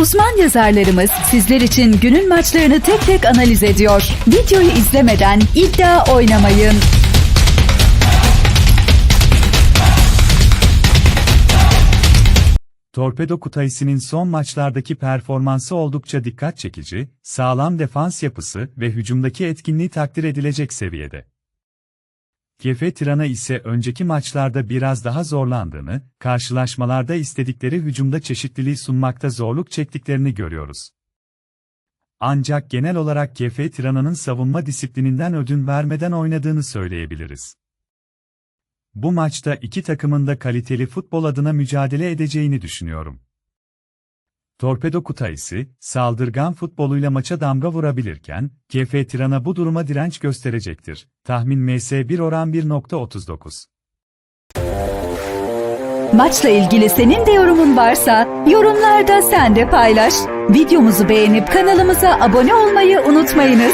Uzman yazarlarımız sizler için günün maçlarını tek tek analiz ediyor. Videoyu izlemeden iddia oynamayın. Torpedo Kutaisi'nin son maçlardaki performansı oldukça dikkat çekici, sağlam defans yapısı ve hücumdaki etkinliği takdir edilecek seviyede. Gefe Tirana ise önceki maçlarda biraz daha zorlandığını, karşılaşmalarda istedikleri hücumda çeşitliliği sunmakta zorluk çektiklerini görüyoruz. Ancak genel olarak Gefe Tirana'nın savunma disiplininden ödün vermeden oynadığını söyleyebiliriz. Bu maçta iki takımın da kaliteli futbol adına mücadele edeceğini düşünüyorum. Torpedo Kutaisi, saldırgan futboluyla maça damga vurabilirken, GF Tirana bu duruma direnç gösterecektir. Tahmin MS1 oran 1.39. Maçla ilgili senin de yorumun varsa yorumlarda sen de paylaş. Videomuzu beğenip kanalımıza abone olmayı unutmayınız.